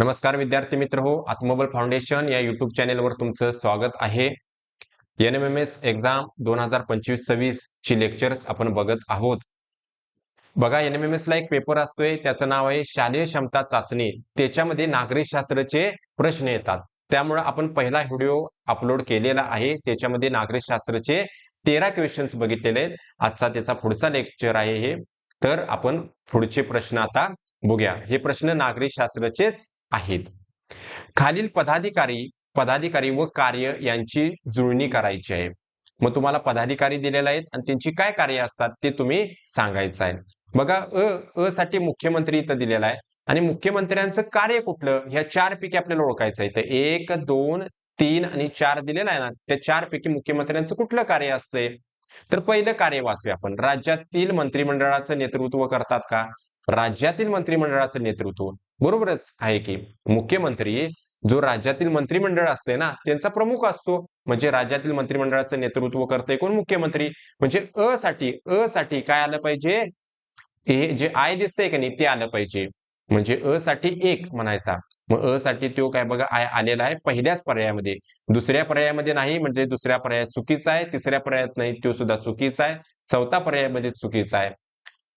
नमस्कार विद्यार्थी मित्र हो आत्मबल फाउंडेशन या युट्यूब चॅनेलवर तुमचं स्वागत आहे. N M M S exam दोन हजार पंचवीस सव्वीस ची लेक्चर्स आपण बघत आहोत. बघा एन एम एम एस ला एक पेपर असतोय त्याचं नाव आहे शालेय क्षमता चाचणी. त्याच्यामध्ये नागरिक शास्त्राचे प्रश्न येतात. त्यामुळे आपण पहिला व्हिडिओ अपलोड केलेला आहे. त्याच्यामध्ये नागरिक शास्त्राचे तेरा क्वेश्चन्स बघितलेले आहेत. आजचा त्याचा पुढचा लेक्चर आहे हे. तर आपण पुढचे प्रश्न आता बघूया. हे प्रश्न नागरिक शास्त्राचेच आहेत. खालील पदाधिकारी पदाधिकारी व कार्य यांची जुळणी करायची आहे. मग तुम्हाला पदाधिकारी दिलेले आहेत आणि त्यांची काय कार्य असतात ते तुम्ही सांगायचं आहे. बघा अ अ साठी मुख्यमंत्री इथं दिलेला आहे. आणि मुख्यमंत्र्यांचं कार्य कुठलं? ह्या चार पैकी आपल्याला ओळखायचं आहे. तर एक दोन तीन आणि चार दिलेलं आहे ना? त्या चार पैकी मुख्यमंत्र्यांचं कुठलं कार्य असतंय? तर पहिलं कार्य वाचूया आपण. राज्यातील मंत्रिमंडळाचं नेतृत्व करतात का? राज्यातील मंत्रिमंडळाचं नेतृत्व. बरोबरच आहे की मुख्यमंत्री जो राज्यातील मंत्रिमंडळ असते ना त्यांचा प्रमुख असतो. म्हणजे राज्यातील मंत्रिमंडळाचं नेतृत्व करते कोण? मुख्यमंत्री. म्हणजे अ साठी अ साठी काय आलं पाहिजे? हे जे आय दिसतंय का नाही ते आलं पाहिजे. म्हणजे अ साठी एक म्हणायचा. मग अ साठी तो काय बघा आय आलेला आहे पहिल्याच पर्यायामध्ये. दुसऱ्या पर्यायामध्ये नाही म्हणजे दुसऱ्या पर्यायात चुकीचा आहे. तिसऱ्या पर्यायात नाही तो सुद्धा चुकीचा आहे. चौथा पर्यायामध्ये चुकीचा आहे.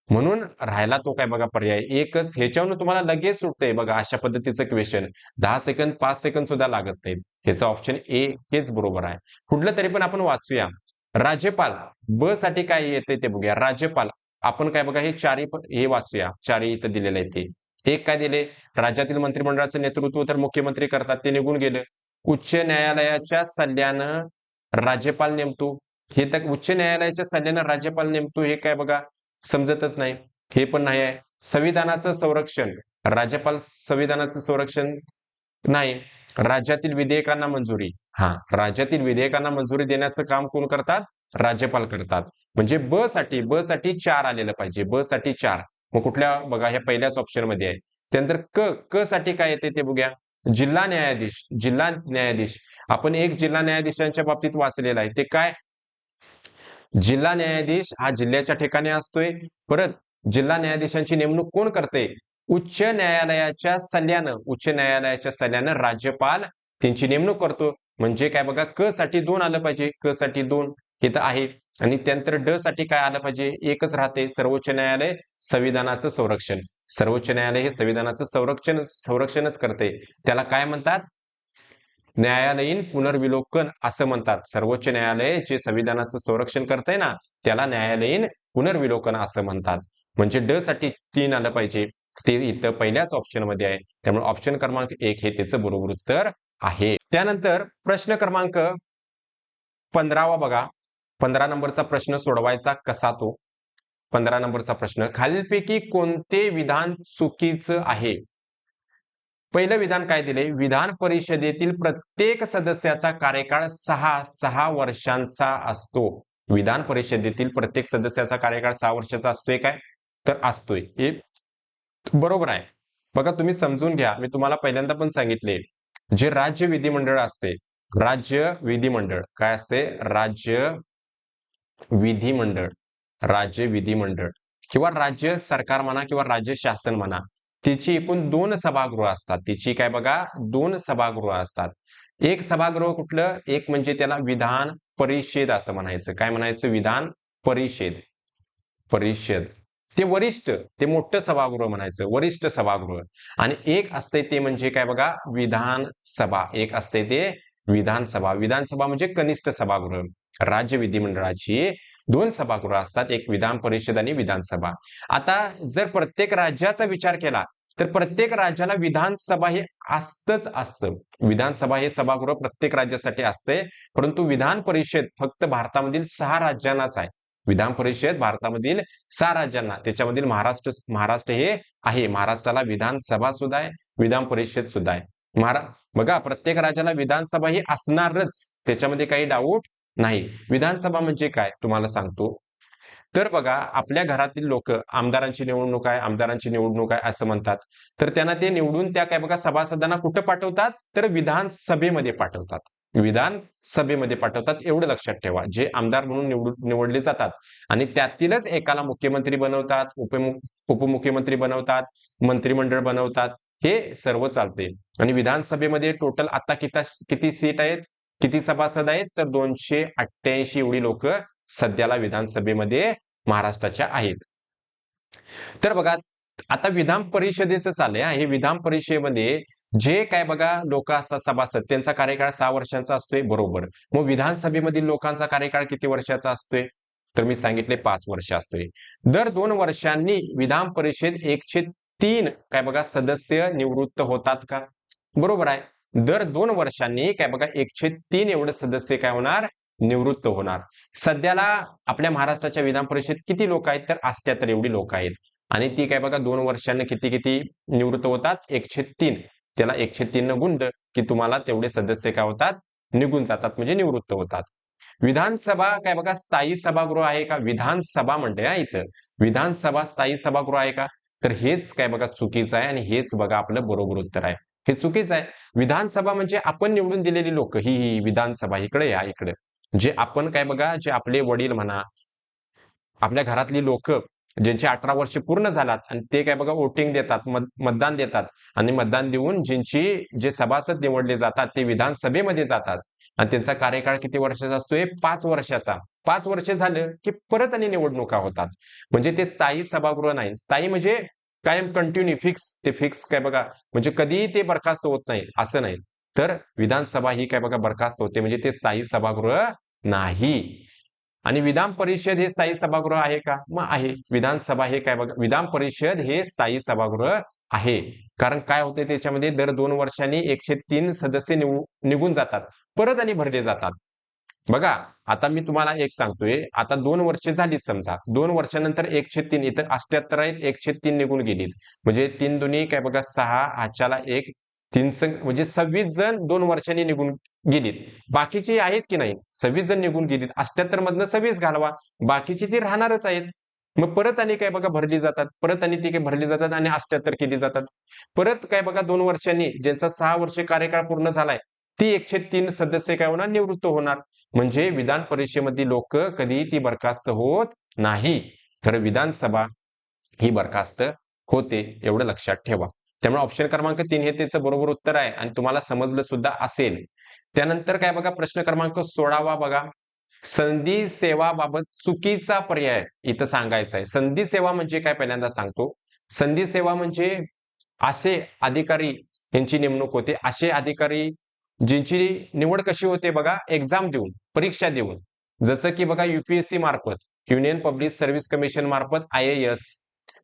म्हणून राहिला तो काय बघा पर्याय एकच ह्याच्यावर तुम्हाला लगेच सुटतंय. बघा अशा पद्धतीचं क्वेश्चन दहा सेकंद पाच सेकंद सुद्धा लागत नाहीत. ह्याचं ऑप्शन ए हेच बरोबर आहे. कुठलं तरी पण आपण वाचूया. राज्यपाल ब साठी काय येते ते बघूया. राज्यपाल आपण काय बघा हे चारही हे वाचूया. चारही इथं दिलेलं आहे ते. एक काय दिले? राज्यातील मंत्रिमंडळाचं नेतृत्व तर मुख्यमंत्री करतात ते निघून गेलं. उच्च न्यायालयाच्या सल्ल्यानं राज्यपाल नेमतो. हे तर उच्च न्यायालयाच्या सल्ल्यानं राज्यपाल नेमतो. हे काय बघा? समजतच नाही. हे पण नाही आहे. संविधानाचं संरक्षण राज्यपाल संविधानाचं संरक्षण नाही. राज्यातील विधेयकांना मंजुरी. हा राज्यातील विधेयकांना मंजुरी देण्याचं काम कोण करतात? राज्यपाल करतात. म्हणजे ब साठी ब साठी चार आलेलं पाहिजे. ब साठी चार. मग कुठल्या बघा ह्या पहिल्याच ऑप्शनमध्ये आहे. त्यानंतर क क साठी काय येते ते बघूया. जिल्हा न्यायाधीश जिल्हा न्यायाधीश. आपण एक जिल्हा न्यायाधीशांच्या बाबतीत वाचलेला आहे. ते काय? जिल्हा न्यायाधीश हा जिल्ह्याच्या ठिकाणी असतोय. परत जिल्हा न्यायाधीशांची नेमणूक कोण करते? उच्च न्यायालयाच्या सल्ल्यानं उच्च न्यायालयाच्या सल्ल्यानं राज्यपाल त्यांची नेमणूक करतो. म्हणजे काय बघा क साठी दोन आलं पाहिजे. क साठी दोन हे तर आहे. आणि त्यानंतर ड साठी काय आलं पाहिजे? एकच राहते. सर्वोच्च न्यायालय संविधानाचं संरक्षण. सर्वोच्च न्यायालय हे संविधानाचं संरक्षण संरक्षणच करते. त्याला काय म्हणतात? न्यायालयीन पुनर्विलोकन असं म्हणतात. सर्वोच्च न्यायालय जे संविधानाचं संरक्षण करतंय ना त्याला न्यायालयीन पुनर्विलोकन असं म्हणतात. म्हणजे ड साठी तीन आलं पाहिजे. ते इथं पहिल्याच ऑप्शनमध्ये आहे. त्यामुळे ऑप्शन क्रमांक एक हे त्याचं बरोबर उत्तर आहे. त्यानंतर प्रश्न क्रमांक पंधरावा बघा. पंधरा नंबरचा प्रश्न सोडवायचा कसा तो? पंधरा नंबरचा प्रश्न खालीलपैकी कोणते विधान चुकीचं आहे? पहिलं विधान काय दिले विधान परिषदेतील प्रत्येक सदस्याचा कार्यकाळ सहा सहा वर्षांचा असतो. विधान परिषदेतील प्रत्येक सदस्याचा कार्यकाळ सहा वर्षाचा असतोय काय? तर असतोय. हे बरोबर आहे. बघा तुम्ही समजून घ्या. मी तुम्हाला पहिल्यांदा पण सांगितले जे राज्य विधिमंडळ असते राज्य विधिमंडळ काय असते? राज्य विधिमंडळ राज्य विधिमंडळ किंवा राज्य सरकार म्हणा किंवा राज्य शासन म्हणा. तिची एकूण दोन सभागृह असतात. तिची काय बघा दोन सभागृह असतात. एक सभागृह कुठलं? एक म्हणजे त्याला विधान परिषद असं म्हणायचं. काय म्हणायचं? विधान परिषद. परिषद. ते वरिष्ठ ते मोठं सभागृह म्हणायचं. वरिष्ठ सभागृह. आणि एक असते ते म्हणजे काय बघा? विधान सभा एक असते ते विधानसभा. विधानसभा म्हणजे कनिष्ठ सभागृह. राज्य विधिमंडळाची दोन सभागृह असतात एक विधान परिषद आणि विधानसभा आता जर प्रत्येक राज्याचा विचार केला तर प्रत्येक राज्याला विधानसभा हे असतच असतं. विधानसभा हे सभागृह प्रत्येक राज्यासाठी असते परंतु विधान परिषद फक्त भारतामधील सहा राज्यांनाच आहे. विधान परिषद भारतामधील सहा राज्यांना त्याच्यामधील महाराष्ट्र महाराष्ट्र हे आहे. महाराष्ट्राला विधानसभा सुद्धा आहे विधान परिषद सुद्धा आहे. महारा बघा प्रत्येक राज्याला विधानसभा ही असणारच. त्याच्यामध्ये काही डाऊट नाही. विधानसभा म्हणजे काय? तुम्हाला सांगतो. तर बघा आपल्या घरातील लोक आमदारांची निवडणूक आहे आमदारांची निवडणूक आहे असं म्हणतात. तर त्यांना ते निवडून त्या काय बघा सभासदांना कुठं पाठवतात? तर विधानसभेमध्ये पाठवतात. विधानसभेमध्ये पाठवतात एवढं लक्षात ठेवा. जे आमदार म्हणून निवडून निवडले जातात आणि त्यातीलच एकाला मुख्यमंत्री बनवतात उपमुख उपमुख्यमंत्री बनवतात मंत्रिमंडळ बनवतात हे सर्व चालते आणि विधानसभेमध्ये टोटल आता किती किती सीट आहेत? किती सभासद आहेत? तर दोनशे अठ्ठ्याऐंशी एवढी लोक सध्याला विधानसभेमध्ये महाराष्ट्राच्या आहेत. तर बघा आता विधान परिषदेचं चाललंय हे. विधान परिषदेमध्ये जे काय बघा लोक असतात सभासद त्यांचा कार्यकाळ सहा वर्षांचा असतोय बरोबर. मग विधानसभेमधील लोकांचा कार्यकाळ किती वर्षाचा असतोय? तर मी सांगितले पाच वर्ष असतोय. दर दोन वर्षांनी विधान परिषद एकशे तीन काय बघा सदस्य निवृत्त होतात का? बरोबर आहे. दर दोन वर्षांनी काय बघा एकशे तीन एवढे सदस्य काय होणार? निवृत्त होणार. सध्याला आपल्या महाराष्ट्राच्या विधान परिषद किती लोक आहेत? तर अष्ट्याहत्तर एवढी लोक आहेत. आणि ती काय बघा दोन वर्षांनी किती किती निवृत्त होतात? एकशे तीन. त्याला एकशे तीन गुंड की तुम्हाला तेवढे सदस्य काय होतात? निघून जातात म्हणजे निवृत्त होतात. विधानसभा काय बघा स्थायी सभागृह आहे का? विधानसभा म्हणते ना इथं. विधानसभा स्थायी सभागृह आहे का? तर हेच काय बघा चुकीचं आहे आणि हेच बघा आपलं बरोबर उत्तर आहे. हे चुकीचं आहे. विधानसभा म्हणजे आपण निवडून दिलेली लोक ही ही विधानसभा इकडे या इकडे. जे आपण काय बघा जे आपले वडील म्हणा आपल्या घरातली लोक ज्यांचे अठरा वर्ष पूर्ण झालात आणि ते काय बघा वोटिंग देतात मतदान देतात आणि मतदान देऊन ज्यांची जे सभासद निवडले जातात ते विधानसभेमध्ये जातात. आणि त्यांचा कार्यकाळ किती वर्षाचा असतोय? पाच वर्षाचा. पाच वर्ष झालं की परत आणि निवडणुका होतात. म्हणजे ते स्थायी सभागृह नाही. स्थायी म्हणजे कायम कंटिन्यू फिक्स ते फिक्स काय बघा म्हणजे कधीही ते बरखास्त होत नाही असं नाही. तर विधानसभा ही काय बघा बरखास्त होते म्हणजे ते स्थायी सभागृह नाही. आणि विधान परिषद हे स्थायी सभागृह आहे का? मग आहे. विधानसभा हे काय बघा विधान परिषद हे स्थायी सभागृह आहे. कारण काय होते त्याच्यामध्ये दर दोन वर्षांनी एकशे तीन सदस्य निघून जातात. परत आणि भरले जातात. बघा आता मी तुम्हाला एक सांगतोय आता दोन वर्ष झालीच समजा. दोन वर्षानंतर एकशे तीन इथं अष्ट्याहत्तर आहेत एकशे तीन निघून गेलीत. म्हणजे तीन दोन्ही काय बघा सहा आजच्याला एक तीन संघ म्हणजे सव्वीस जण दोन वर्षांनी निघून गेलीत. बाकीचे आहेत की नाही? सव्वीस जण निघून गेलीत. अष्ट्याहत्तर मधनं सव्वीस घालवा. बाकीची ती राहणारच आहेत. मग परत आणि काय बघा भरली जातात. परत आणि ती काय भरली जातात आणि अष्ट्याहत्तर केली जातात. परत काय बघा दोन वर्षांनी ज्यांचा सहा वर्ष कार्यकाळ पूर्ण झालाय ती एकशे तीन सदस्य काय होणार? निवृत्त होणार. म्हणजे विधान परिषदेमधली लोक कधी ती बरखास्त होत नाही. खरं विधानसभा ही बरखास्त होते एवढं लक्षात ठेवा. त्यामुळे ऑप्शन क्रमांक तीन हे त्याचं बरोबर उत्तर आहे आणि तुम्हाला समजलं सुद्धा असेल. त्यानंतर काय बघा प्रश्न क्रमांक सोळावा बघा. संधी सेवाबाबत चुकीचा पर्याय इथं सांगायचा आहे. संधी सेवा म्हणजे काय पहिल्यांदा सांगतो. संधी सेवा म्हणजे असे अधिकारी यांची नेमणूक होते. असे अधिकारी ज्यांची निवड कशी होते बघा एक्झाम देऊन. परीक्षा देऊन. जसं की बघा युपीएससी मार्फत युनियन पब्लिक सर्व्हिस कमिशन मार्फत आय एस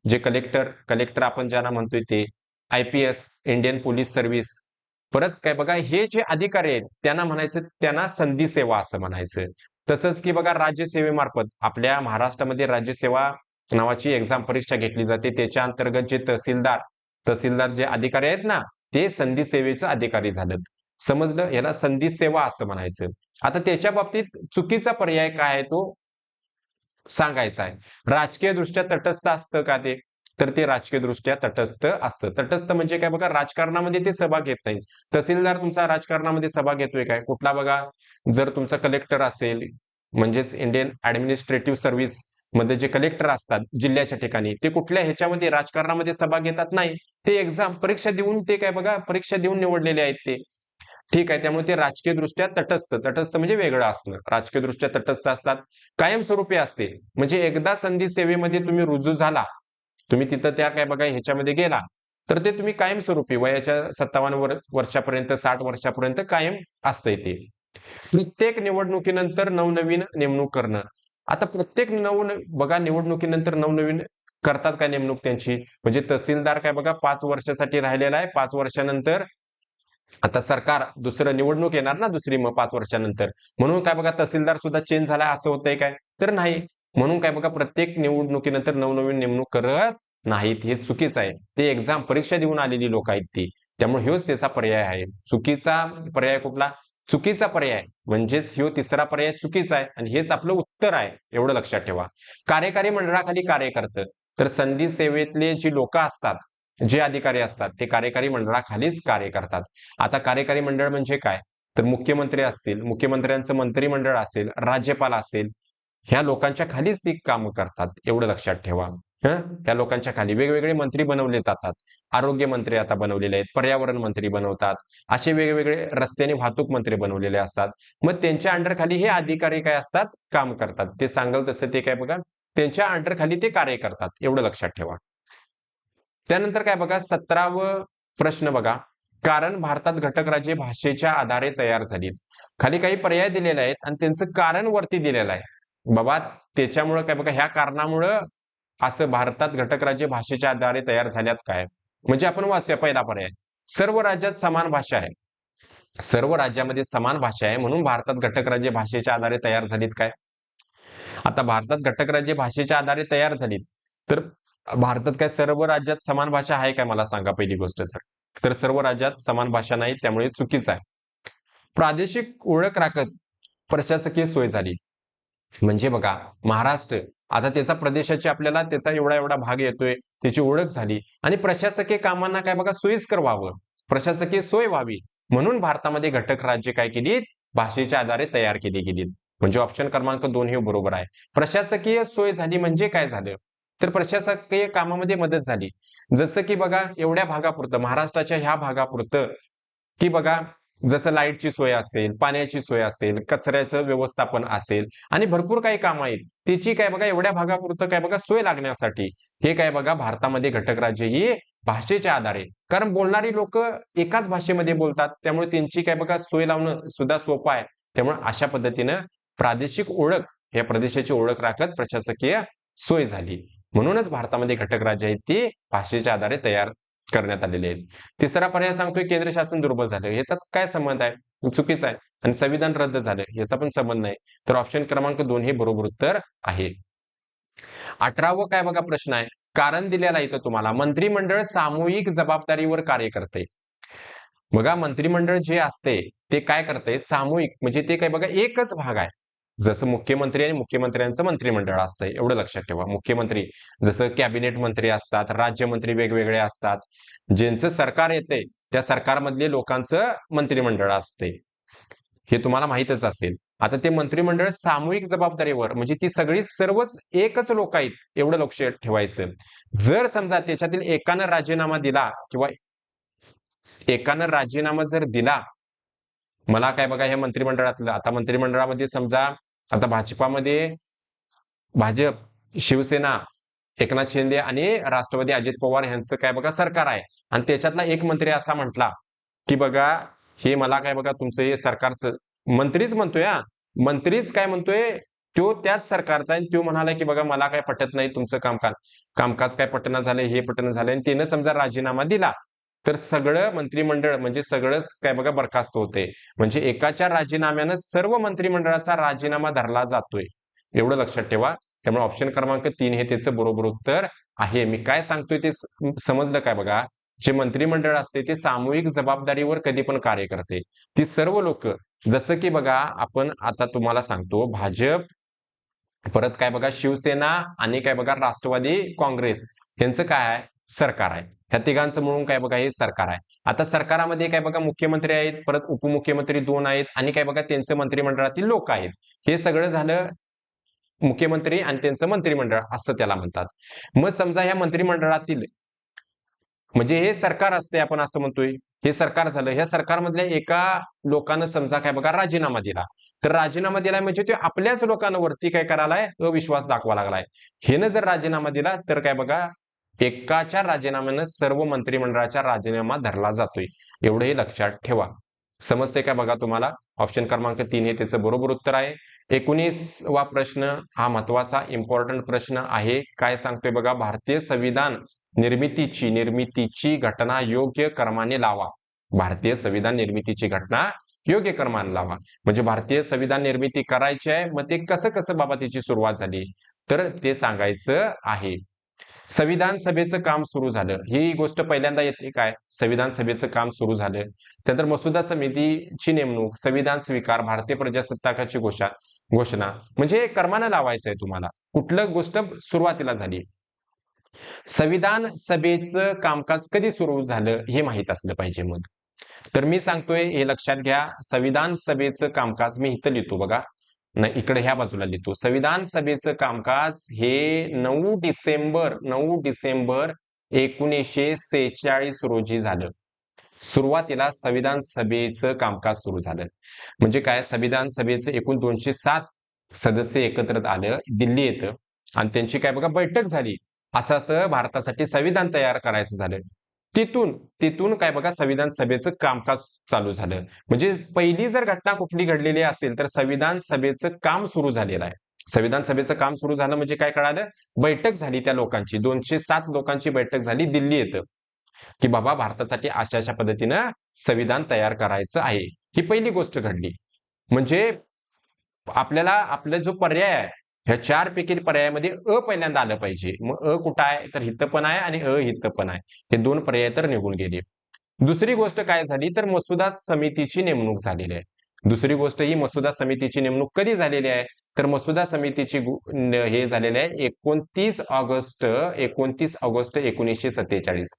जे कलेक्टर कलेक्टर आपण ज्यांना म्हणतोय ते I P S Indian police service परत काय बघा हे जे अधिकारी आहेत त्यांना म्हणायचं त्यांना संधी सेवा असं म्हणायचं. तसंच की बघा राज्यसेवेमार्फत आपल्या महाराष्ट्रामध्ये राज्यसेवा नावाची एक्झाम परीक्षा घेतली जाते. त्याच्या अंतर्गत जे तहसीलदार तहसीलदार जे अधिकारी आहेत ना ते संधी सेवेचं अधिकारी झालेत. समजलं? याला संधी सेवा असं म्हणायचं. आता त्याच्या बाबतीत चुकीचा पर्याय काय आहे तो? सांगायचा आहे. राजकीय दृष्ट्या तटस्थ असतं का ते? तर ते राजकीय दृष्ट्या तटस्थ असतं. तटस्थ म्हणजे काय बघा राजकारणामध्ये ते सभा घेत नाही तहसीलदार तुमचा राजकारणामध्ये सभा घेतोय काय? कुठला बघा? जर तुमचा कलेक्टर असेल म्हणजेच इंडियन ऍडमिनिस्ट्रेटिव्ह सर्व्हिसमध्ये जे कलेक्टर असतात जिल्ह्याच्या ठिकाणी ते कुठल्या ह्याच्यामध्ये राजकारणामध्ये सभा घेतात? नाही. ते एक्झाम परीक्षा देऊन ते काय बघा परीक्षा देऊन निवडलेले आहेत ते. ठीक आहे त्यामुळे ते राजकीय दृष्ट्या तटस्थ तटस्थ म्हणजे वेगळं असणं राजकीय दृष्ट्या तटस्थ असतात कायमस्वरूपी असते. म्हणजे एकदा संधी सेवेमध्ये तुम्ही रुजू झाला तुम्ही तिथं त्या काय बघा ह्याच्यामध्ये गेला तर ते तुम्ही कायमस्वरूपी वयाच्या सत्तावन्न वर्षापर्यंत साठ वर्षापर्यंत कायम असतंय ते. प्रत्येक निवडणुकीनंतर नवनवीन नेमणूक करणं. आता प्रत्येक नव बघा निवडणुकीनंतर नवनवीन करतात काय नेमणूक त्यांची? म्हणजे तहसीलदार काय बघा पाच वर्षासाठी राहिलेला आहे पाच वर्षानंतर आता सरकार दुसरं निवडणूक येणार ना दुसरी मग पाच वर्षानंतर. म्हणून काय बघा तहसीलदार सुद्धा चेंज झालाय असं होतंय काय? तर नाही. म्हणून काय बघा प्रत्येक निवडणुकीनंतर नवनवीन नेमणूक करत नाहीत. हे चुकीचं आहे. ते एक्झाम परीक्षा देऊन आलेली लोक आहेत ती. त्यामुळे ह्योच त्याचा पर्याय आहे. चुकीचा पर्याय कुठला? चुकीचा पर्याय. म्हणजेच ह्यो तिसरा पर्याय चुकीचा आहे आणि हेच आपलं उत्तर आहे एवढं लक्षात ठेवा. कार्यकारी मंडळाखाली कार्य करतं तर संधी सेवेतले जी लोक असतात जे अधिकारी असतात ते कार्यकारी मंडळाखालीच कार्य करतात. आता कार्यकारी मंडळ म्हणजे काय? तर मुख्यमंत्री असतील मुख्यमंत्र्यांचं मंत्रिमंडळ असेल राज्यपाल असेल ह्या लोकांच्या खालीच ती काम करतात एवढं लक्षात ठेवा. हं? त्या लोकांच्या खाली वेगवेगळे मंत्री बनवले जातात. आरोग्य मंत्री आता बनवलेले आहेत पर्यावरण मंत्री बनवतात असे वेगवेगळे रस्त्याने वाहतूक मंत्री बनवलेले असतात. मग त्यांच्या अंडर खाली हे अधिकारी काय असतात? काम करतात. ते सांगल तसं ते काय बघा? त्यांच्या अंडर खाली ते कार्य करतात एवढं लक्षात ठेवा. त्यानंतर काय बघा सतरावं प्रश्न बघा. कारण भारतात घटक राज्य भाषेच्या आधारे तयार झालीत. खाली काही पर्याय दिलेले आहेत आणि त्यांचं कारण वरती दिलेलं आहे. बाबा त्याच्यामुळं काय बघा ह्या कारणामुळं असं भारतात घटक राज्य भाषेच्या आधारे तयार झाल्यात काय? म्हणजे आपण वाचूया पहिला पर्याय. सर्व राज्यात समान भाषा आहे. सर्व राज्यामध्ये समान भाषा आहे म्हणून भारतात घटक राज्य भाषेच्या आधारे तयार झालीत काय? आता भारतात घटक राज्य भाषेच्या आधारे तयार झालीत. तर भारतात काय सर्व राज्यात समान भाषा आहे काय मला सांगा पहिली गोष्ट तर? तर सर्व राज्यात समान भाषा नाही त्यामुळे चुकीचं आहे. प्रादेशिक ओळख राखत प्रशासकीय सोय झाली. म्हणजे बघा महाराष्ट्र आता त्याचा प्रदेशाची आपल्याला त्याचा एवढा एवढा भाग येतोय त्याची ओळख झाली आणि प्रशासकीय कामांना काय बघा सोयीस्कर व्हावं. प्रशासकीय सोय व्हावी. म्हणून भारतामध्ये घटक राज्य काय केलीत? भाषेच्या आधारे तयार केली गेलीत. म्हणजे ऑप्शन क्रमांक दोन हे बरोबर आहे. प्रशासकीय सोय झाली म्हणजे काय झालं? तर प्रशासकीय कामामध्ये मदत झाली. जसं की बघा एवढ्या भागापुरतं महाराष्ट्राच्या ह्या भागापुरतं की बघा जसं लाईटची सोय असेल पाण्याची सोय असेल कचऱ्याचं व्यवस्थापन असेल आणि भरपूर काही काम आहेत. त्याची काय बघा एवढ्या भागापुरतं काय बघा सोय लागण्यासाठी हे काय बघा भारतामध्ये घटक राज्य ही भाषेच्या आधारे. कारण बोलणारी लोक एकाच भाषेमध्ये बोलतात त्यामुळे त्यांची काय बघा सोय लावणं सुद्धा सोपं आहे. त्यामुळे अशा पद्धतीनं प्रादेशिक ओळख या प्रदेशाची ओळख राखत प्रशासकीय सोय झाली. म्हणूनच भारतामध्ये घटक राज्य आहेत ती भाषेच्या आधारे तयार करण्यात आलेले आहेत. तिसरा पर्याय सांगतोय केंद्र शासन दुर्बल झालं याचा काय संबंध आहे? चुकीचा आहे. आणि संविधान रद्द झालं याचा पण संबंध नाही. तर ऑप्शन क्रमांक दोन हे बरोबर उत्तर आहे. अठरावं काय बघा प्रश्न आहे? कारण दिलेला इथं तुम्हाला मंत्रिमंडळ सामूहिक जबाबदारीवर कार्य करते बघा मंत्रिमंडळ जे असते ते काय करते सामूहिक म्हणजे ते काय बघा एकच भाग आहे. जसं मुख्यमंत्री आणि मुख्यमंत्र्यांचं मंत्रिमंडळ असतंय एवढं लक्षात ठेवा. मुख्यमंत्री जसं कॅबिनेट मंत्री असतात राज्यमंत्री वेगवेगळे असतात ज्यांचं सरकार येते त्या सरकारमधले लोकांचं मंत्रिमंडळ असते हे तुम्हाला माहितच असेल. आता ते मंत्रिमंडळ सामूहिक जबाबदारीवर म्हणजे ती सगळी सर्वच एकच लोक आहेत एवढं लक्ष ठेवायचं. जर समजा त्याच्यातील एकानं राजीनामा दिला किंवा एकानं राजीनामा जर दिला मला काय बघा ह्या मंत्रिमंडळातलं आता मंत्रिमंडळामध्ये समजा आता भाजपामध्ये भाजप शिवसेना एकनाथ शिंदे आणि राष्ट्रवादी अजित पवार यांचं काय बघा सरकार आहे. आणि त्याच्यातला एक मंत्री असा म्हटला की बघा हे मला काय बघा तुमचं हे सरकारचं मंत्रीच म्हणतोय हा. मंत्रीच काय म्हणतोय? तो त्याच सरकारचा आहे तो म्हणाला की बघा मला काय पटत नाही तुमचं कामकाज. कामकाज काय पटना झालंय हे पटना झालंय. आणि त्यानं समजा राजीनामा दिला. तर सगळं मंत्रिमंडळ म्हणजे सगळंच काय बघा बरखास्त होते. म्हणजे एकाच्या राजीनाम्यानं सर्व मंत्रिमंडळाचा राजीनामा धरला जातोय. एवढं लक्षात ठेवा. त्यामुळे ऑप्शन क्रमांक तीन हे त्याचं बरोबर उत्तर आहे. मी काय सांगतोय ते समजलं काय बघा? जे मंत्रिमंडळ असते ते सामूहिक जबाबदारीवर कधी पण कार्य करते. ती सर्व लोक जसं की बघा आपण आता तुम्हाला सांगतो भाजप परत काय बघा शिवसेना आणि काय बघा राष्ट्रवादी काँग्रेस यांचं काय आहे? सरकार आहे. ह्या तिघांचं म्हणून काय बघा हे सरकार आहे. आता सरकारामध्ये काय बघा मुख्यमंत्री आहेत परत उपमुख्यमंत्री दोन आहेत आणि काय बघा त्यांचं मंत्रिमंडळातील लोक आहेत. हे सगळं झालं मुख्यमंत्री आणि त्यांचं मंत्रिमंडळ असं त्याला म्हणतात. मग समजा ह्या मंत्रिमंडळातील म्हणजे हे सरकार असते आपण असं म्हणतोय हे सरकार झालं. ह्या सरकारमधल्या एका लोकांना समजा काय बघा राजीनामा दिला. तर राजीनामा दिलाय म्हणजे ते आपल्याच लोकांवरती काय करायलाय? अविश्वास दाखवा लागलाय. हेनं जर राजीनामा दिला तर काय बघा एकाच्या राजीनाम्यानं सर्व मंत्रिमंडळाचा राजीनामा धरला जातोय. एवढंही लक्षात ठेवा. समजते का बघा तुम्हाला? ऑप्शन क्रमांक तीन हे त्याचं बरोबर उत्तर आहे. एकोणीसवा प्रश्न हा महत्त्वाचा इम्पॉर्टंट प्रश्न आहे. काय सांगतोय बघा? भारतीय संविधान निर्मितीची निर्मितीची घटना योग्य क्रमाने लावा. भारतीय संविधान निर्मितीची घटना योग्य क्रमाने लावा. म्हणजे भारतीय संविधान निर्मिती करायची आहे मग ते कसं कसं बाबा त्याची सुरुवात झाली? तर ते सांगायचं आहे. संविधान सभेचं काम सुरू झालं. ही गोष्ट पहिल्यांदा येते काय? संविधान सभेचं काम सुरू झालं. त्यानंतर मसुदा समितीची नेमणूक संविधान स्वीकार भारतीय प्रजासत्ताकाची घोषणा घोषणा. म्हणजे कर्मानं लावायचं आहे तुम्हाला. कुठलं गोष्ट सुरुवातीला झाली. संविधान सभेचं कामकाज कधी सुरू झालं हे माहीत असलं पाहिजे मग तर मी सांगतोय हे लक्षात घ्या. संविधान सभेचं कामकाज मी इथं लिहितो बघा. नाही इकडे ह्या बाजूला लिहितो. संविधान सभेचं कामकाज हे नऊ डिसेंबर नऊ डिसेंबर एकोणीसशे सेहेचाळीस रोजी झालं. सुरुवातीला संविधान सभेचं कामकाज सुरू झालं. म्हणजे काय? संविधान सभेचं एकूण दोनशे सात सदस्य एकत्रित आलं दिल्ली येतं. आणि त्यांची काय बघा बैठक झाली. असं असं भारतासाठी संविधान तयार करायचं झालं. तिथून तिथून काय बघा संविधान सभेचं कामकाज चालू झालं. म्हणजे पहिली जर घटना कुठली घडलेली असेल तर संविधान सभेचं काम सुरू झालेलं आहे. संविधान सभेचं काम सुरू झालं म्हणजे काय कळालं? बैठक झाली त्या लोकांची. दोनशे सात लोकांची बैठक झाली दिल्ली येतं की बाबा भारतासाठी अशा अशा पद्धतीनं संविधान तयार करायचं आहे. ही पहिली गोष्ट घडली. म्हणजे आपल्याला आपला जो पर्याय आहे ह्या चार पैकी पर्यायामध्ये अ पहिल्यांदा आलं पाहिजे. मग अ कुठं आहे? तर हित पण आहे आणि अ हित पण आहे. हे दोन पर्याय तर निघून गेले. दुसरी गोष्ट काय झाली? तर मसुदा समितीची नेमणूक झालेली आहे. दुसरी गोष्ट ही मसुदा समितीची नेमणूक कधी झालेली आहे? तर मसुदा समितीची हे झालेले आहे एकोणतीस ऑगस्ट एकोणतीस ऑगस्ट एकोणीसशे सत्तेचाळीस.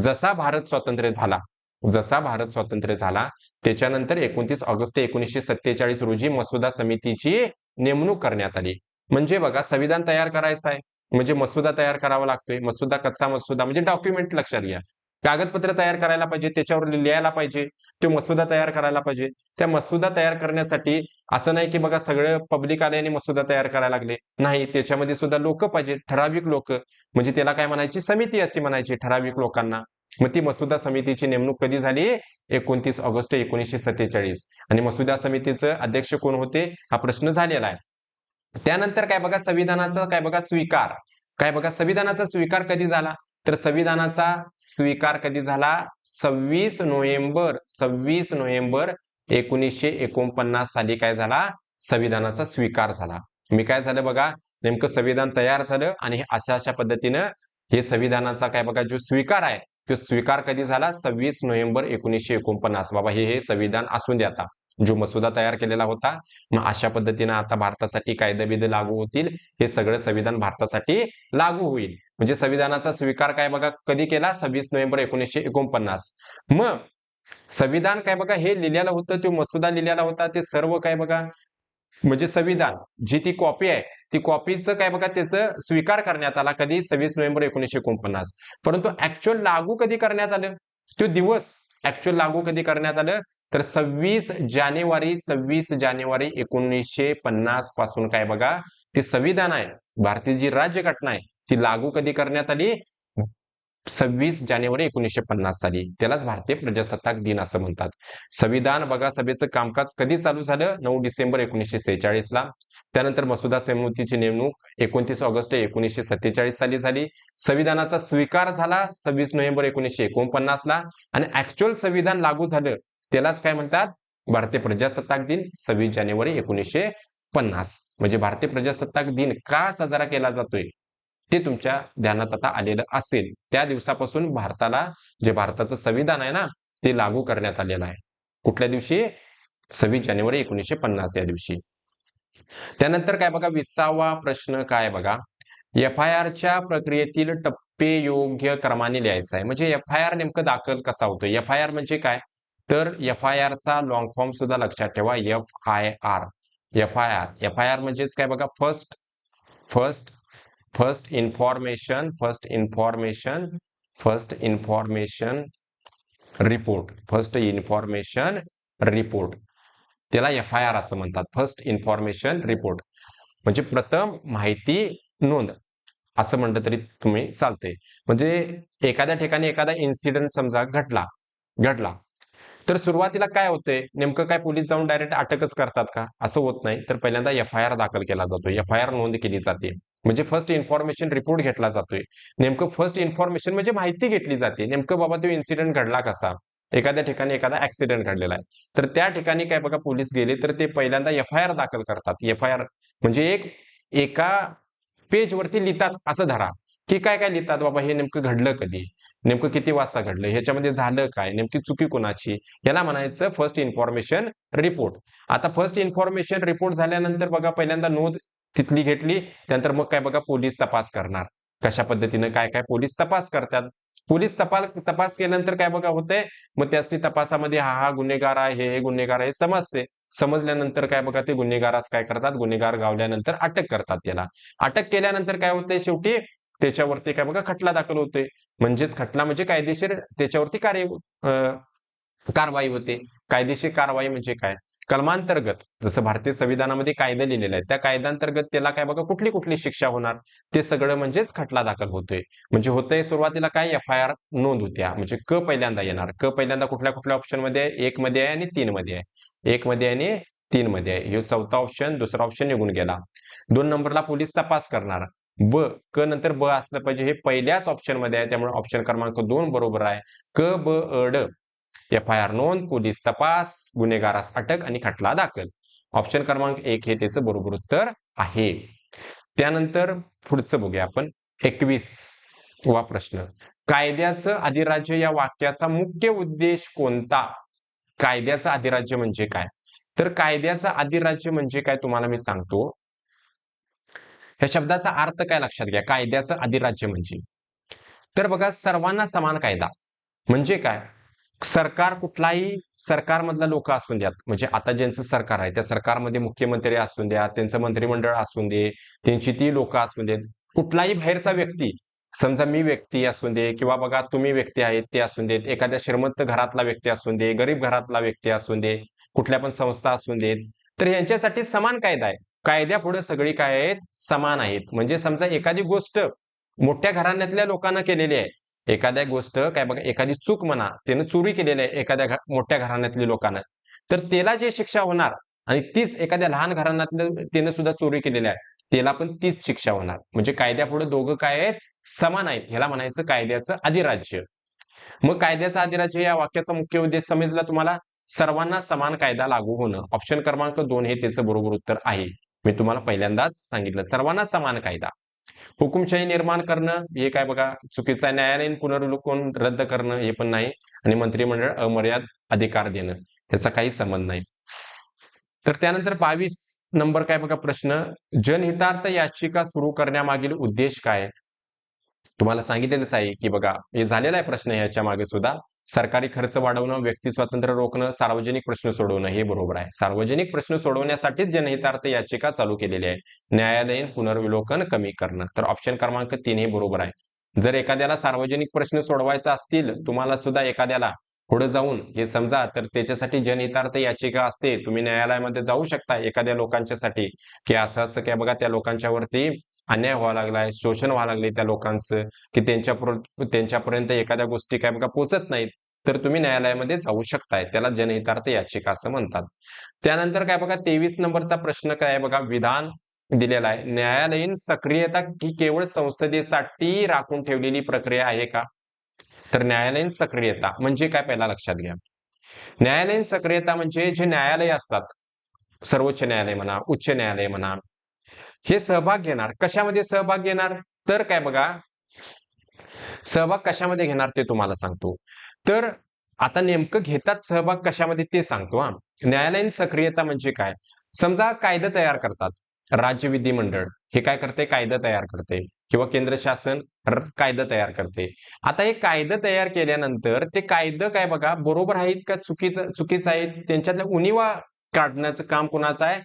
जसा भारत स्वातंत्र्य झाला जसा भारत स्वातंत्र्य झाला त्याच्यानंतर एकोणतीस ऑगस्ट एकोणीसशे सत्तेचाळीस रोजी मसुदा समितीची नेमणूक करण्यात आली. म्हणजे बघा संविधान तयार करायचं आहे. म्हणजे मसुदा तयार करावा लागतोय. मसुदा कच्चा मसुदा म्हणजे डॉक्युमेंट लक्षात घ्या. कागदपत्र तयार करायला पाहिजे त्याच्यावर लिहायला पाहिजे तो मसुदा तयार करायला पाहिजे. त्या मसुदा तयार करण्यासाठी असं नाही की बघा सगळं पब्लिक आल्याने मसुदा तयार करायला लागले. नाही त्याच्यामध्ये सुद्धा लोक पाहिजे ठराविक लोक. म्हणजे त्याला काय म्हणायची? समिती अशी म्हणायची ठराविक लोकांना. मग ती मसुदा समितीची नेमणूक कधी झाली? एकोणतीस ऑगस्ट एकोणीसशे सत्तेचाळीस. आणि मसुदा समितीचं अध्यक्ष कोण होते? हा प्रश्न झालेला आहे. त्यानंतर काय बघा संविधानाचा काय बघा स्वीकार. काय बघा संविधानाचा स्वीकार कधी झाला? तर संविधानाचा स्वीकार कधी झाला? सव्वीस नोव्हेंबर सव्वीस नोव्हेंबर एकोणीसशे एकोणपन्नास साली काय झाला? संविधानाचा स्वीकार झाला. मी काय झालं बघा नेमकं संविधान तयार झालं आणि अशा अशा पद्धतीनं हे संविधानाचा काय बघा जो स्वीकार आहे तो स्वीकार कधी झाला? सव्वीस नोव्हेंबर एकोणीसशे एकोणपन्नास. बाबा हे हे संविधान असून द्या आता. जो मसुदा तयार केलेला होता मग अशा पद्धतीनं आता भारतासाठी कायदे लागू होतील. हे सगळं संविधान भारतासाठी लागू होईल. म्हणजे संविधानाचा स्वीकार काय बघा कधी केला? सव्वीस नोव्हेंबर एकोणीसशे एकोणपन्नास. मग संविधान काय बघा हे लिहिलेलं होतं तो मसुदा लिहिलेला होता ते सर्व काय बघा? म्हणजे संविधान जी ती कॉपी आहे ती कॉपीचं काय बघा त्याचं स्वीकार करण्यात आला कधी? सव्वीस नोव्हेंबर एकोणीसशे एकोणपन्नास. परंतु ऍक्च्युअल लागू कधी करण्यात आलं? तो दिवस ऍक्च्युअल लागू कधी करण्यात आलं? तर सव्वीस जानेवारी सव्वीस जानेवारी एकोणीसशे पन्नासपासून काय बघा ते संविधान आहे. भारतीय जी राज्यघटना आहे ती लागू कधी करण्यात आली? सव्वीस जानेवारी एकोणीसशे पन्नास साली. त्यालाच भारतीय प्रजासत्ताक दिन असं म्हणतात. संविधान बघा सभेचं कामकाज कधी चालू झालं? नऊ डिसेंबर एकोणीसशे सेहेचाळीस ला. त्यानंतर मसुदा समितीची नेमणूक एकोणतीस ऑगस्ट एकोणीसशे सत्तेचाळीस साली झाली. संविधानाचा स्वीकार झाला सव्वीस नोव्हेंबर एकोणीसशे एकोणपन्नास ला. आणि ऍक्च्युअल संविधान लागू झालं त्यालाच काय म्हणतात? भारतीय प्रजासत्ताक दिन सव्वीस जानेवारी एकोणीसशे पन्नास. म्हणजे भारतीय प्रजासत्ताक दिन का साजरा केला जातोय? ते तुमच्या ध्यानात आता आलेलं असेल. त्या दिवसापासून भारताला जे भारताचं संविधान आहे ना ते लागू करण्यात आलेलं आहे. कुठल्या दिवशी? सव्वीस जानेवारी एकोणीसशे पन्नास या दिवशी. त्यानंतर काय बघा? विसावा प्रश्न काय बघा? एफ आय आरच्या प्रक्रियेतील टप्पे योग्य क्रमाने लिहायचा आहे. म्हणजे एफ आय आर नेमकं दाखल कसा होतो एफ आय आर म्हणजे काय? तर एफ आय आरचा लॉंग फॉर्म सुद्धा लक्षात ठेवा F I R F I R F I R म्हणजेच काय बघा? First first first information first information first information report first information report त्याला एफ आय आर असं म्हणतात. फर्स्ट इन्फॉर्मेशन रिपोर्ट म्हणजे प्रथम माहिती नोंद. असं म्हणलं तरी तुम्ही चालतंय. म्हणजे एखाद्या ठिकाणी एखादा इन्सिडेंट समजा घडला घडला. तर सुरुवातीला काय होतंय? नेमकं काय पोलीस जाऊन डायरेक्ट अटकच करतात का? असं होत नाही. तर पहिल्यांदा एफ आय आर दाखल केला जातो एफ आय आर नोंद केली जाते. म्हणजे फर्स्ट इन्फॉर्मेशन रिपोर्ट घेतला जातोय. नेमकं फर्स्ट इन्फॉर्मेशन म्हणजे माहिती घेतली जाते. नेमकं बाबा तो इन्सिडेंट घडला कसा? एखाद्या ठिकाणी एखादा ऍक्सिडेंट घडलेला आहे. तर त्या ठिकाणी काय बघा पोलीस गेले तर ते पहिल्यांदा एफ आय आर दाखल करतात. एफ आय आर म्हणजे एक एका पेजवरती लिहितात. असं धरा. की काय काय लिहितात बाबा? हे नेमकं घडलं कधी? नेमकं किती वाजता घडलं? ह्याच्यामध्ये झालं काय? नेमकी चुकी कोणाची? याला म्हणायचं फर्स्ट इन्फॉर्मेशन रिपोर्ट आता फर्स्ट इन्फॉर्मेशन रिपोर्ट झाल्यानंतर बघा पहिल्यांदा नोंद तिथली घेतली त्यानंतर मग काय बघा पोलीस तपास करणार. कशा पद्धतीनं काय काय पोलीस तपास करतात? पोलीस तपास तपास केल्यानंतर काय बघा होतंय? मग त्यासनी तपासामध्ये हा हा गुन्हेगार आहे हे हे गुन्हेगार आहे समजते. समजल्यानंतर काय बघा ते गुन्हेगारास काय करतात? गुन्हेगार गावल्यानंतर अटक करतात त्याला. अटक केल्यानंतर काय होतंय शेवटी? त्याच्यावरती काय बघा खटला दाखल होतोय. म्हणजेच खटला म्हणजे कायदेशीर त्याच्यावरती कार्य कारवाई होते. कायदेशीर कारवाई म्हणजे काय? कलमांतर्गत जसं भारतीय संविधानामध्ये कायदा लिहिलेला आहे त्या कायद्यांतर्गत त्याला काय बघा कुठली कुठली शिक्षा होणार? ते सगळं म्हणजेच खटला दाखल होतोय. म्हणजे होतंय सुरुवातीला काय? एफ आय आर नोंद होत्या. म्हणजे क पहिल्यांदा येणार. क पहिल्यांदा कुठल्या कुठल्या ऑप्शनमध्ये आहे? एक मध्ये आहे आणि तीन मध्ये आहे. एक मध्ये आहे आणि तीन मध्ये आहे. हे चौथा ऑप्शन दुसरा ऑप्शन निघून गेला. दोन नंबरला पोलीस तपास करणार. ब क नंतर ब असलं पाहिजे. हे पहिल्याच ऑप्शनमध्ये आहे. त्यामुळे ऑप्शन क्रमांक दोन बरोबर आहे. क ब अड एफ आय आर नोंद पोलीस तपास गुन्हेगारास अटक आणि खटला दाखल. ऑप्शन क्रमांक एक हे त्याचं बरोबर उत्तर आहे. त्यानंतर पुढचं बघूया आपण. एकवीस वा प्रश्न. कायद्याचं अधिराज्य या वाक्याचा मुख्य उद्देश कोणता? कायद्याचं अधिराज्य म्हणजे काय? तर कायद्याचं अधिराज्य म्हणजे काय? तुम्हाला मी सांगतो. ह्या शब्दाचा अर्थ काय लक्षात घ्या? कायद्याचं अधिराज्य म्हणजे. तर बघा सर्वांना समान कायदा. म्हणजे काय? सरकार कुठलाही सरकारमधला लोक असून द्यात. म्हणजे आता ज्यांचं सरकार आहे त्या सरकारमध्ये मुख्यमंत्री असून द्या त्यांचं मंत्रिमंडळ असून दे त्यांची ती लोक असून देत. कुठलाही बाहेरचा व्यक्ती समजा मी व्यक्ती असून दे किंवा बघा तुम्ही व्यक्ती आहेत ते असून देत. एखाद्या श्रीमंत घरातला व्यक्ती असून दे गरीब घरातला व्यक्ती असून दे कुठल्या पण संस्था असून देत. तर यांच्यासाठी समान कायदा आहे. कायद्यापुढे सगळी काय आहेत? समान आहेत. म्हणजे समजा एखादी गोष्ट मोठ्या घराण्यातल्या लोकांना केलेली आहे. एखाद्या गोष्ट काय बघा एखादी चूक म्हणा त्यानं चोरी केलेली आहे एखाद्या मोठ्या घराण्यातल्या लोकांना. तर त्याला जे शिक्षा होणार आणि तीच एखाद्या लहान घराण्यातलं त्यानं सुद्धा चोरी केलेली आहे त्याला पण तीच शिक्षा होणार. म्हणजे कायद्यापुढे दोघं काय आहेत? समान आहेत. ह्याला म्हणायचं कायद्याचं अधिराज्य. मग कायद्याचं अधिराज्य या वाक्याचा मुख्य उद्देश समजला तुम्हाला? सर्वांना समान कायदा लागू होणं. ऑप्शन क्रमांक दोन हे त्याचं बरोबर उत्तर आहे. मी तुम्हाला पहिल्यांदाच सांगितलं सर्वांना समान कायदा. हुकुमशाही निर्माण करणं हे काय बघा चुकीचा न्यायालयीन पुनर्विलोकन रद्द करणं हे पण नाही. आणि मंत्रिमंडळ अमर्याद अधिकार देणं याचा काही संबंध नाही. तर त्यानंतर बावीस नंबर काय बघा प्रश्न जनहितार्थ याचिका सुरू करण्यामागील उद्देश काय? तुम्हाला सांगितलेलंच आहे की बघा हे झालेला आहे प्रश्न ह्याच्या मागे सुद्धा. सरकारी खर्च वाढवणं व्यक्ती स्वातंत्र्य रोखणं सार्वजनिक प्रश्न सोडवणं हे बरोबर आहे. सार्वजनिक प्रश्न सोडवण्यासाठीच जनहितार्थ याचिका चालू केलेली आहे. न्यायालयीन पुनर्विलोकन कमी करणं. तर ऑप्शन क्रमांक तीन हे बरोबर आहे. जर एखाद्याला सार्वजनिक प्रश्न सोडवायचा असतील तुम्हाला सुद्धा एखाद्याला पुढे जाऊन हे समजा तर त्याच्यासाठी जनहितार्थ याचिका असते. तुम्ही न्यायालयामध्ये जाऊ शकता एखाद्या लोकांच्यासाठी. की असं असं काय बघा त्या लोकांच्यावरती अन्याय व्हावा लागलाय शोषण व्हावं लागले त्या लोकांचं की त्यांच्या त्यांच्यापर्यंत एखाद्या गोष्टी काय बघा पोचत नाहीत तर तुम्ही न्यायालयामध्ये जाऊ शकताय त्याला जनहितार्थ याचिका असं म्हणतात. त्यानंतर काय बघा तेवीस नंबरचा प्रश्न काय बघा विधान दिलेला आहे. न्यायालयीन सक्रियता ही केवळ संसदेसाठी राखून ठेवलेली प्रक्रिया आहे का? तर न्यायालयीन सक्रियता म्हणजे काय पहिला लक्षात घ्या. न्यायालयीन सक्रियता म्हणजे जे न्यायालय असतात सर्वोच्च न्यायालय म्हणा उच्च न्यायालय म्हणा हे सहभाग घेणार. कशामध्ये सहभाग घेणार? तर काय बघा. सहभाग कशामध्ये घेणार ते तुम्हाला सांगतो. तर आता नेमकं घेतात सहभाग कशामध्ये ते सांगतो हा. न्यायालयीन सक्रियता म्हणजे काय? समजा कायदा तयार करतात. राज्य विधिमंडळ हे काय करते? कायदा तयार करते. किंवा केंद्र शासन कायदा तयार करते. आता हे कायदा तयार केल्यानंतर ते कायदे काय बघा बरोबर आहेत का चुकीच चुकीचं आहेत? त्यांच्यातल्या उणिवा काढण्याचं काम कुणाचं आहे?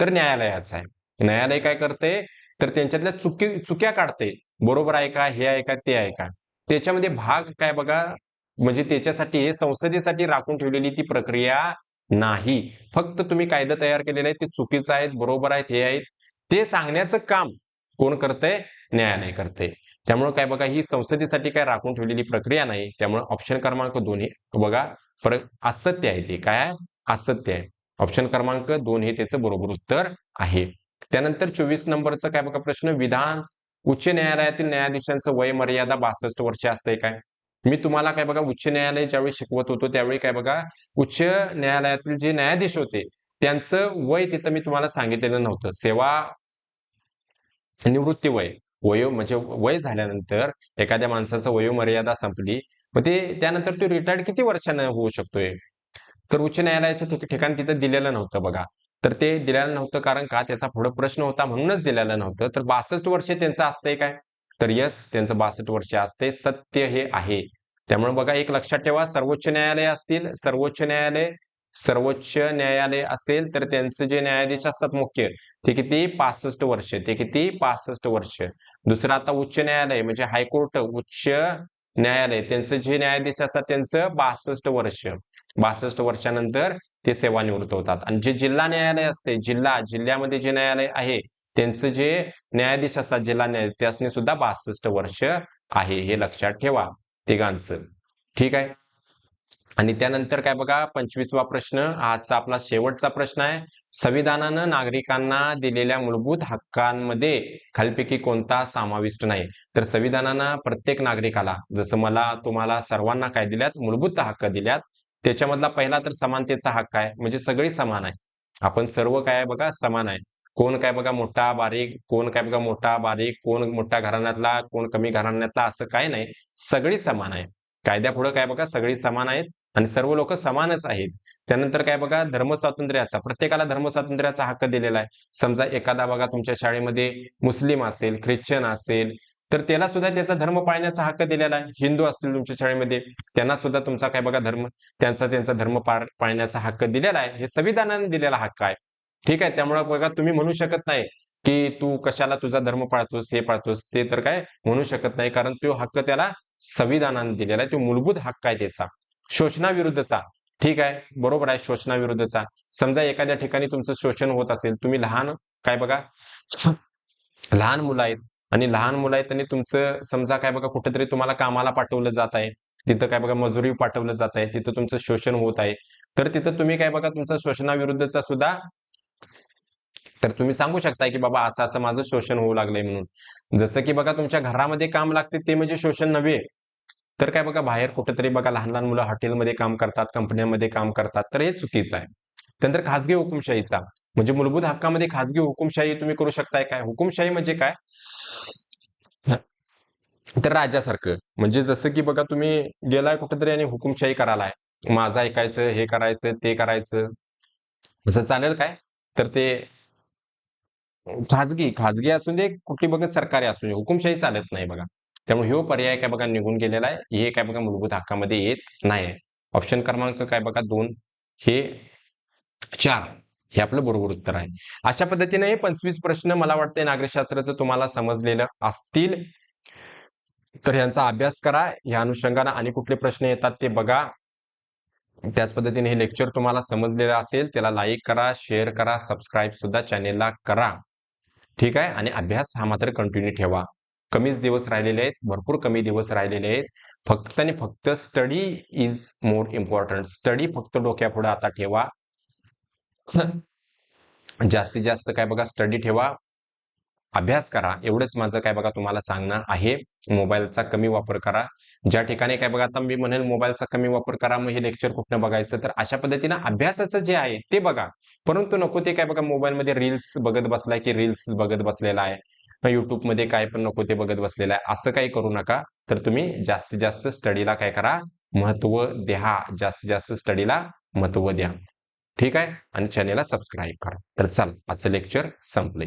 तर न्यायालयाचं आहे. न्यायालय काय करते तर त्यांच्यातल्या चुकी चुक्या काढते बरोबर आहे का? हे आहे का? ते आहे का? त्याच्यामध्ये भाग काय बघा? म्हणजे त्याच्यासाठी हे संसदेसाठी राखून ठेवलेली ती प्रक्रिया नाही. फक्त तुम्ही कायदा तयार केलेले आहेत ते चुकीचं आहेत बरोबर आहेत हे आहेत. ते सांगण्याचं काम कोण करतंय? न्यायालय करते त्यामुळे काय बघा ही संसदेसाठी काय राखून ठेवलेली प्रक्रिया नाही. त्यामुळे ऑप्शन क्रमांक दोन हे बघा परत असत्य आहे ते. काय असत्य आहे. ऑप्शन क्रमांक दोन हे त्याचं बरोबर उत्तर आहे. त्यानंतर चोवीस नंबरचा काय बघा प्रश्न विधान उच्च न्यायालयातील न्यायाधीशांचं वय मर्यादा बासष्ट वर्ष असते काय? मी तुम्हाला काय बघा उच्च न्यायालय ज्यावेळी शिकवत होतो त्यावेळी काय बघा उच्च न्यायालयातील जे न्यायाधीश होते त्यांचं वय तिथं मी तुम्हाला सांगितलेलं नव्हतं. सेवा निवृत्ती वय वयो म्हणजे वय झाल्यानंतर एखाद्या माणसाचं वयोमर्यादा संपली मग ते त्यानंतर तो रिटायर्ड किती वर्षानं होऊ शकतोय? तर उच्च न्यायालयाच्या ठिकाणी तिथं दिलेलं नव्हतं बघा. तर ते दिलेलं नव्हतं कारण का? त्याचा पुढे प्रश्न होता म्हणूनच दिलेलं नव्हतं. तर बासष्ट वर्ष त्यांचं असतंय काय? तर यस त्यांचं बासष्ट वर्ष असते सत्य हे आहे. त्यामुळे बघा एक लक्षात ठेवा सर्वोच्च न्यायालय असतील सर्वोच्च न्यायालय सर्वोच्च न्यायालय असेल तर त्यांचे जे न्यायाधीश असतात मुख्य ते किती? पासष्ट वर्ष. ते किती? पासष्ट वर्ष. दुसरं आता उच्च न्यायालय म्हणजे हायकोर्ट उच्च न्यायालय. त्यांचं जे न्यायाधीश असतात त्यांचं बासष्ट वर्ष. बासष्ट वर्षानंतर ते सेवानिवृत्त होतात. आणि जे जिल्हा न्यायालय असते जिल्हा जिल्ह्यामध्ये जे न्यायालय आहे त्यांचं जे न्यायाधीश असतात जिल्हा न्यायालय त्यासनी सुद्धा बासष्ट वर्ष आहे हे लक्षात ठेवा तिघांचं. ठीक आहे? आणि त्यानंतर काय बघा पंचवीसवा प्रश्न आजचा आपला शेवटचा प्रश्न आहे. संविधानानं नागरिकांना दिलेल्या मूलभूत हक्कांमध्ये खालपैकी कोणता समाविष्ट नाही? तर संविधानानं प्रत्येक नागरिकाला जसं मला तुम्हाला सर्वांना काय दिल्यात? मूलभूत हक्क दिल्यात. त्याच्यामधला पहिला तर समानतेचा हक्क आहे. म्हणजे सगळी समान आहे. आपण सर्व काय आहे बघा समान आहे. कोण काय बघा मोठा बारीक कोण काय बघा मोठा बारीक कोण मोठ्या घराण्यातला कोण कमी घराण्यातला असं काय नाही. सगळी समान आहे. कायद्यापुढे काय बघा सगळी समान आहेत आणि सर्व लोक समानच आहेत. त्यानंतर काय बघा धर्मस्वातंत्र्याचा प्रत्येकाला धर्मस्वातंत्र्याचा हक्क दिलेला आहे. समजा एखादा बघा तुमच्या शाळेमध्ये मुस्लिम असेल ख्रिश्चन असेल तर त्याला सुद्धा त्याचा धर्म पाळण्याचा हक्क दिलेला आहे. हिंदू असतील तुमच्या शाळेमध्ये त्यांना सुद्धा तुमचा काय बघा धर्म त्यांचा त्यांचा धर्म पाळण्याचा हक्क दिलेला आहे. हे संविधानाने दिलेला हक्क आहे. ठीक आहे? त्यामुळे बघा तुम्ही म्हणू शकत नाही की तू कशाला तुझा धर्म पाळतोस हे पाळतोस ते तर काय म्हणू शकत नाही. कारण तो हक्क त्याला संविधानाने दिलेला आहे. तो मूलभूत हक्क आहे त्याचा. शोषणाविरुद्धचा. ठीक आहे? बरोबर आहे शोषणाविरुद्धचा. समजा एखाद्या ठिकाणी तुमचं शोषण होत असेल तुम्ही लहान काय बघा लहान मुलं आहेत. आणि लहान मुलं आहेत त्यांनी तुमचं समजा काय बघा कुठेतरी तुम्हाला कामाला पाठवलं जात आहे. तिथं काय बघा मजुरी पाठवलं जात आहे. तिथं तुमचं शोषण होत आहे. तर तिथं तुम्ही काय बघा तुमचं शोषणाविरुद्धचा सुद्धा तर तुम्ही सांगू शकताय की बाबा असं असं माझं शोषण होऊ लागलंय म्हणून. जसं की बघा तुमच्या घरामध्ये काम लागते ते म्हणजे शोषण नव्हे. तर काय बघा बाहेर कुठेतरी बघा लहान लहान मुलं हॉटेलमध्ये काम करतात कंपन्यांमध्ये काम करतात तर हे चुकीचं आहे. त्यानंतर खासगी हुकुमशाहीचा. म्हणजे मूलभूत हक्कामध्ये खासगी हुकुमशाही तुम्ही करू शकताय काय? हुकुमशाही म्हणजे काय? तर राजासारखं. म्हणजे जसं की बघा तुम्ही गेलाय कुठेतरी आणि हुकुमशाही करायलाय. माझं ऐकायचं हे करायचं ते करायचं. असं चालेल काय? तर ते खाजगी खाजगी असून दे कुठली बघत सरकारी असू दे हुकुमशाही चालत नाही बघा. त्यामुळे ह्यो पर्याय काय बघा निघून गेलेला आहे. हे काय बघा मूलभूत हक्कामध्ये येत नाही ऑप्शन क्रमांक काय बघा? दोन. हे चार. हे आपलं बरोबर उत्तर आहे. अशा पद्धतीने हे पंचवीस प्रश्न मला वाटते नागरिकशास्त्राचं तुम्हाला समजलेलं असतील. तर यांचा अभ्यास करा. या अनुषंगाने आणि कुठले प्रश्न येतात ते बघा. त्याच पद्धतीने हे लेक्चर तुम्हाला समजलेलं असेल त्याला लाईक करा शेअर करा सबस्क्राईब सुद्धा चॅनेलला करा. ठीक आहे? आणि अभ्यास हा मात्र कंटिन्यू ठेवा. कमीच दिवस राहिलेले आहेत. भरपूर कमी दिवस राहिलेले आहेत. फक्त आणि फक्त study is more important. Study फक्त डोक्यापुढे आता ठेवा. जास्तीत जास्त काय बघा स्टडी ठेवा. अभ्यास करा. एवढंच माझं काय बघा तुम्हाला सांगणं आहे. मोबाईलचा कमी वापर करा. ज्या ठिकाणी काय बघा आता मी म्हणेल मोबाईलचा कमी वापर करा मग हे लेक्चर कुठनं बघायचं? तर अशा पद्धतीनं अभ्यासाचं जे आहे ते बघा. परंतु नको ते काय बघा मोबाईलमध्ये रील्स बघत बसलाय की रील्स बघत बसलेला आहे. युट्यूबमध्ये काय पण नको ते बघत बसलेलं आहे. असं काही करू नका. तर तुम्ही जास्तीत जास्त स्टडीला काय करा महत्त्व द्या. जास्तीत जास्त स्टडीला महत्त्व द्या. ठीक आहे? आणि चॅनेलला सबस्क्राईब करा. तर चल आजचं लेक्चर संपलं